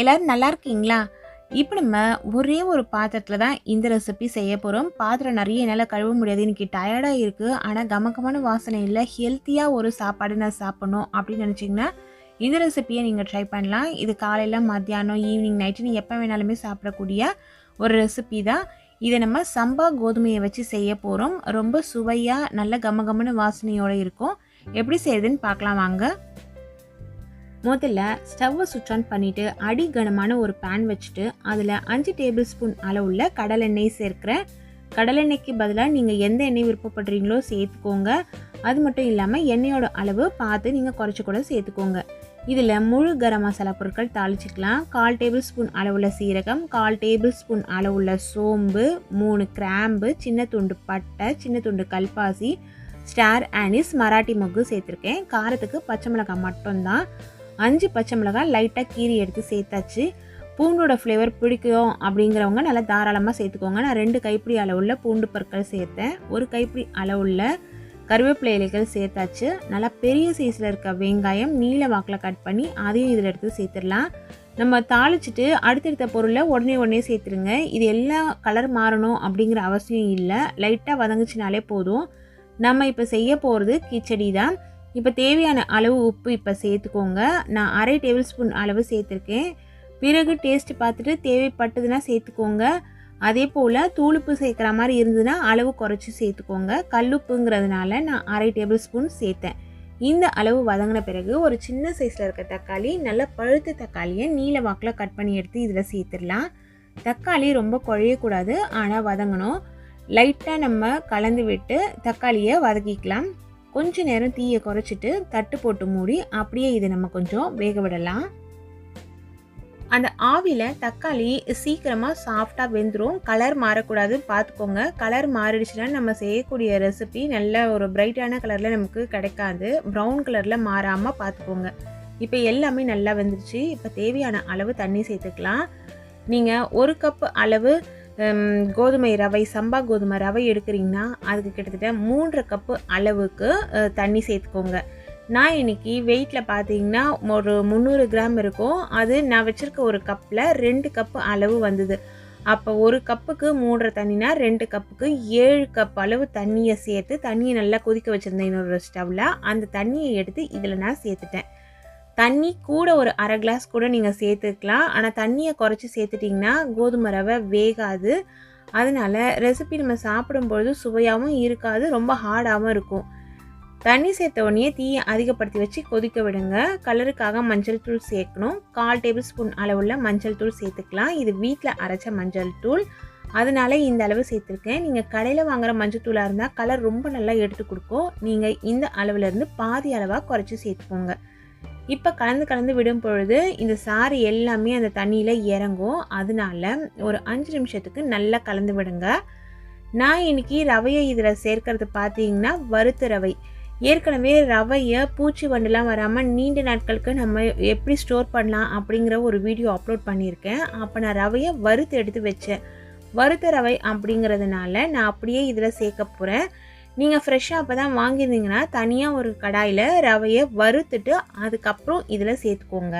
எல்லோரும் நல்லா இருக்கீங்களா? இப்போ நம்ம ஒரே ஒரு பாத்திரத்தில் தான் இந்த ரெசிபி செய்ய போகிறோம் பாத்திரம் நிறைய என்னால் கழுவ முடியாது. இன்னைக்கு டயர்டாக இருக்குது ஆனால் கமகமான வாசனை இல்லை. ஹெல்த்தியாக ஒரு சாப்பாடு நான் சாப்பிடணும் அப்படின்னு நினச்சிங்கன்னா இந்த ரெசிபியை நீங்கள் ட்ரை பண்ணலாம். இது காலையில் மத்தியானம் ஈவினிங் நைட்டு நீங்கள் எப்போ வேணாலுமே சாப்பிடக்கூடிய ஒரு ரெசிபி தான். இதை நம்ம சம்பா கோதுமையை வச்சு செய்ய போகிறோம் ரொம்ப சுவையாக நல்ல கமகமான வாசனையோடு இருக்கும். எப்படி செய்யுதுன்னு பார்க்கலாம். வாங்க. முதல்ல ஸ்டவ்வை சுவிட்ச் ஆன் பண்ணிவிட்டு அடி கனமான ஒரு பேன் வச்சுட்டு அதில் அஞ்சு டேபிள் ஸ்பூன் அளவுள்ள கடலெண்ணெய் சேர்க்குறேன் கடலெண்ணெய்க்கு பதிலாக நீங்கள் எந்த எண்ணெய் விருப்பப்படுறீங்களோ சேர்த்துக்கோங்க. அது மட்டும் இல்லாமல் எண்ணெயோட அளவு பார்த்து நீங்கள் குறைச்சி கூட சேர்த்துக்கோங்க. இதில் முழு கரம் மசாலா பொருட்கள் தாளிச்சிக்கலாம். கால் டேபிள் ஸ்பூன் அளவுள்ள சீரகம் கால் டேபிள் ஸ்பூன் அளவுள்ள சோம்பு மூணு கிராம்பு சின்ன துண்டு பட்டை சின்ன துண்டு கல்பாசி ஸ்டார் ஆனிஸ் மராட்டி மொக்கு சேர்த்துருக்கேன். காரத்துக்கு பச்சை மிளகாய் மட்டும்தான். அஞ்சு பச்சை மிளகாய் லைட்டாக கீரி எடுத்து சேர்த்தாச்சு. பூண்டோட ஃப்ளேவர் பிடிக்கும் அப்படிங்கிறவங்க நல்லா தாராளமாக சேர்த்துக்கோங்க. நான் ரெண்டு கைப்பிடி அளவுள்ள பூண்டு பற்கள் சேர்த்தேன். ஒரு கைப்பிடி அளவுள்ள கருவேப்பிலை இலைகள் சேர்த்தாச்சு. நல்லா பெரிய சைஸில் இருக்க வெங்காயம் நீல வாக்கில் கட் பண்ணி அதையும் இதில் எடுத்து சேர்த்துடலாம். நம்ம தாளிச்சிட்டு அடுத்தடுத்த பொருளை உடனே உடனே சேர்த்துருங்க. இது எல்லா கலர் மாறணும் அப்படிங்கிற அவசியம் இல்லை. லைட்டாக வதங்குச்சினாலே போதும். நம்ம இப்போ செய்ய போகிறது கிச்சடி தான். இப்போ தேவையான அளவு உப்பு இப்போ சேர்த்துக்கோங்க. நான் அரை டேபிள் ஸ்பூன் அளவு சேர்த்துருக்கேன். பிறகு டேஸ்ட் பார்த்துட்டு தேவைப்பட்டதுன்னா சேர்த்துக்கோங்க. அதே போல் தூளுப்பு சேர்க்குற மாதிரி இருந்ததுன்னா அளவு குறைச்சி சேர்த்துக்கோங்க. கல்லுப்புங்கிறதுனால நான் அரை டேபிள் ஸ்பூன் சேர்த்தேன். இந்த அளவு வதங்கின பிறகு ஒரு சின்ன சைஸில் இருக்க தக்காளி நல்ல பழுத்த தக்காளியை நீல வாக்கில் கட் பண்ணி எடுத்து இதில் சேர்த்துடலாம். தக்காளி ரொம்ப குழையக்கூடாது ஆனால் வதங்கணும். லைட்டாக நம்ம கலந்து விட்டு தக்காளியை வதக்கிக்கலாம். கொஞ்ச நேரம் தீயை குறைச்சிட்டு தட்டு போட்டு மூடி அப்படியே இதை நம்ம கொஞ்சம் வேக விடலாம். அந்த ஆவியில் தக்காளி சீக்கிரமாக சாஃப்டாக வெந்துடும் கலர் மாறக்கூடாது பார்த்துக்கோங்க. கலர் மாறிடுச்சுன்னா நம்ம செய்யக்கூடிய ரெசிபி நல்ல ஒரு பிரைட்டான கலரில் நமக்கு கிடைக்காது. ப்ரௌன் கலரில் மாறாமல் பார்த்துக்கோங்க. இப்போ எல்லாமே நல்லா வெந்துருச்சு. இப்போ தேவையான அளவு தண்ணி சேர்த்துக்கலாம். நீங்கள் ஒரு கப் அளவு கோதுமை ரவை சம்பா கோதுமை ரவை எடுக்கிறீங்கன்னா அதுக்கு கிட்டத்தட்ட மூன்றரை கப்பு அளவுக்கு தண்ணி சேர்த்துக்கோங்க. நான் இன்னைக்கு வெயிட்டில் பார்த்தீங்கன்னா ஒரு முந்நூறு கிராம் இருக்கும். அது நான் வச்சுருக்க ஒரு கப்பில் ரெண்டு கப்பு அளவு வந்தது. அப்போ ஒரு கப்புக்கு மூன்றரை தண்ணினா ரெண்டு கப்புக்கு ஏழு கப் அளவு தண்ணியை சேர்த்து தண்ணியை நல்லா கொதிக்க வச்சுருந்தேன் இன்னொரு ஸ்டவ்வில் அந்த தண்ணியை எடுத்து இதில் நான் சேர்த்துட்டேன். தண்ணி கூட ஒரு அரை கிளாஸ் கூட நீங்கள் சேர்த்துக்கலாம். ஆனால் தண்ணியை குறைச்சி சேர்த்துட்டிங்கன்னா கோதுமை ரவை வேகாது. அதனால ரெசிபி நம்ம சாப்பிடும்பொழுது சுவையாகவும் இருக்காது ரொம்ப ஹார்டாகவும் இருக்கும். தண்ணி சேர்த்த உடனே தீயை அதிகப்படுத்தி வச்சு கொதிக்க விடுங்க. கலருக்காக மஞ்சள் தூள் சேர்க்கணும். கால் டேபிள் ஸ்பூன் அளவுள்ள மஞ்சள் தூள் சேர்த்துக்கலாம். இது வீட்டில் அரைச்ச மஞ்சள் தூள். அதனால இந்த அளவு சேர்த்துருக்கேன். நீங்கள் கடையில் வாங்குகிற மஞ்சள் தூளாக இருந்தால் கலர் ரொம்ப நல்லா எடுத்து கொடுக்கும். நீங்கள் இந்த அளவுலேருந்து பாதி அளவாக குறைச்சி சேர்த்துக்கோங்க. இப்போ கலந்து கலந்து விடும் பொழுது இந்த சாறு எல்லாமே அந்த தண்ணியில் இறங்கும். அதனால ஒரு அஞ்சு நிமிஷத்துக்கு நல்லா கலந்து விடுங்க. நான் இன்னைக்கு ரவையை இதில் சேர்க்கறது பார்த்தீங்கன்னா வறுத்த ரவை. ஏற்கனவே ரவையை பூச்சி வண்டுலாம் வராமல் நீண்ட நாட்களுக்கு நம்ம எப்படி ஸ்டோர் பண்ணலாம் அப்படிங்கிற ஒரு வீடியோ அப்லோட் பண்ணியிருக்கேன். அப்போ நான் ரவையை வறுத்து எடுத்து வச்சேன். வறுத்த ரவை அப்படிங்கிறதுனால நான் அப்படியே இதில் சேர்க்க போகிறேன் நீங்கள் ஃப்ரெஷ்ஷாக அப்போ தான் வாங்கியிருந்தீங்கன்னா தனியாக ஒரு கடாயில் ரவையை வறுத்துட்டு அதுக்கப்புறம் இதில் சேர்த்துக்கோங்க.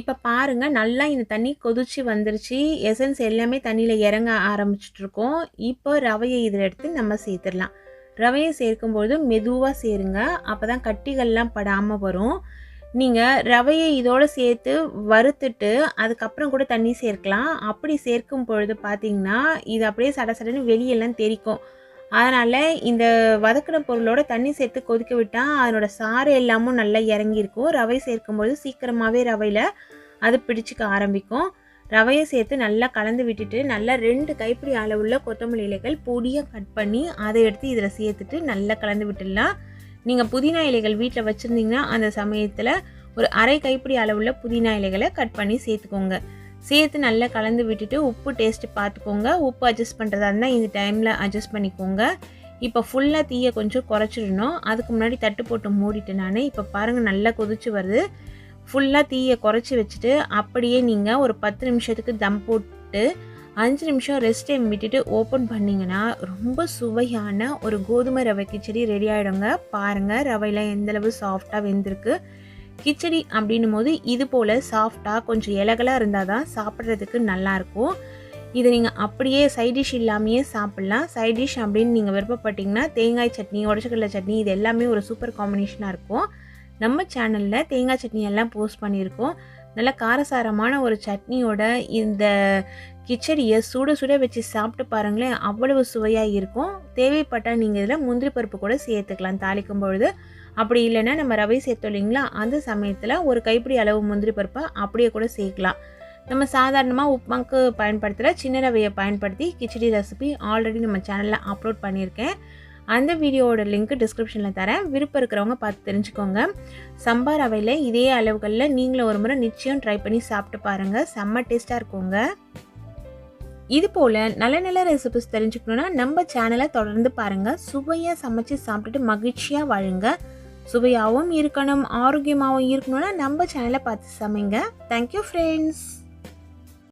இப்போ பாருங்கள் நல்லா இந்த தண்ணி கொதிச்சு வந்துருச்சு. எசன்ஸ் எல்லாமே தண்ணியில் இறங்க ஆரம்பிச்சிட்ருக்கோம் இப்போ ரவையை இதில் எடுத்து நம்ம சேர்த்துடலாம். ரவையை சேர்க்கும்போது மெதுவாக சேருங்க. அப்போ தான் கட்டிகள்லாம் படாமல் வரும். நீங்கள் ரவையை இதோடு சேர்த்து வறுத்துட்டு அதுக்கப்புறம் கூட தண்ணி சேர்க்கலாம். அப்படி சேர்க்கும் பொழுது பார்த்தீங்கன்னா இது அப்படியே சட சடன்னு வெளியெல்லாம் தெரிக்கும். அதனால் இந்த வதக்கின பொருளோட தண்ணி சேர்த்து கொதிக்க விட்டால் அதனோட சாறு எல்லாமும் நல்லா இறங்கியிருக்கும். ரவை சேர்க்கும்போது சீக்கிரமாகவே ரவையில் அது பிடிச்சிக்க ஆரம்பிக்கும். ரவையை சேர்த்து நல்லா கலந்து விட்டுட்டு நல்லா ரெண்டு கைப்பிடி அளவுள்ள கொத்தமல்லி இலைகள் பொடியாக கட் பண்ணி அதை எடுத்து இதில் சேர்த்துட்டு நல்லா கலந்து விட்டுடலாம். நீங்கள் புதினா இலைகள் வீட்டில் வச்சுருந்தீங்கன்னா அந்த சமயத்தில் ஒரு அரை கைப்பிடி அளவுள்ள புதினா இலைகளை கட் பண்ணி சேர்த்துக்கோங்க. சேர்த்து நல்லா கலந்து விட்டுட்டு உப்பு டேஸ்ட்டு பார்த்துக்கோங்க. உப்பு அட்ஜஸ்ட் பண்ணுறதா இருந்தால் இந்த டைமில் அட்ஜஸ்ட் பண்ணிக்கோங்க. இப்போ ஃபுல்லாக தீயை கொஞ்சம் குறைச்சிடணும். அதுக்கு முன்னாடி தட்டு போட்டு மூடிட்டு நான் இப்போ பாருங்கள் நல்லா கொதிச்சு வருது. ஃபுல்லாக தீயை குறைச்சி வச்சுட்டு அப்படியே நீங்கள் ஒரு பத்து நிமிஷத்துக்கு தம் போட்டு அஞ்சு நிமிஷம் ரெஸ்ட் டைம் விட்டுட்டு ஓப்பன் பண்ணிங்கன்னா ரொம்ப சுவையான ஒரு கோதுமை ரவை கிச்சடி ரெடி ஆகிடுங்க பாருங்கள் ரவையில் எந்தளவு சாஃப்டாக வெந்திருக்கு. கிச்சடி அப்படின்னும் போது இது போல் சாஃப்டாக கொஞ்சம் இலகலாக இருந்தால் தான் சாப்பிட்றதுக்கு நல்லாயிருக்கும் இதை நீங்கள் அப்படியே சைட் டிஷ் இல்லாமையே சாப்பிட்லாம். சைட் டிஷ் அப்படின்னு நீங்கள் விருப்பப்பட்டீங்கன்னா தேங்காய் சட்னி உடச்சக்கடலை சட்னி இது எல்லாமே ஒரு சூப்பர் காம்பினேஷனாக இருக்கும். நம்ம சேனலில் தேங்காய் சட்னி எல்லாம் போஸ்ட் பண்ணியிருக்கோம். நல்ல காரசாரமான ஒரு சட்னியோட இந்த கிச்சடியை சுட சுட வச்சு சாப்பிட்டு பாருங்களேன் அவ்வளவு சுவையாக இருக்கும். தேவைப்பட்டால் நீங்கள் இதில் முந்திரி பருப்பு கூட சேர்த்துக்கலாம் தாளிக்கும் பொழுது. அப்படி இல்லைன்னா நம்ம ரவை சேர்த்தோம் இல்லைங்களா அந்த சமயத்தில் ஒரு கைப்பிடி அளவு முந்திரி பருப்பை அப்படியே கூட சேர்க்கலாம். நம்ம சாதாரணமாக உப்புமாக்கு பயன்படுத்துகிற சின்ன ரவையை பயன்படுத்தி கிச்சடி ரெசிபி ஆல்ரெடி நம்ம சேனலில் அப்லோட் பண்ணியிருக்கேன். அந்த வீடியோவோட லிங்க்கு டிஸ்கிரிப்ஷனில் தரேன். விருப்பம் இருக்கிறவங்க பார்த்து தெரிஞ்சுக்கோங்க. சம்பா ரவையில் இதே அளவுகளில் நீங்களும் ஒரு முறை நிச்சயம் ட்ரை பண்ணி சாப்பிட்டு பாருங்கள் செம்ம டேஸ்ட்டாக இருக்குங்க. இது போல் நல்ல நல்ல ரெசிபிஸ் தெரிஞ்சுக்கணுன்னா நம்ம சேனலை தொடர்ந்து பாருங்கள் சுவையாக சமைச்சு சாப்பிட்டுட்டு மகிழ்ச்சியாக வாழுங்க. சுவையாகவும் இருக்கணும் ஆரோக்கியமாகவும் இருக்கணும்னா நம்ம சேனலை பார்த்து சமைங்க. Thank you friends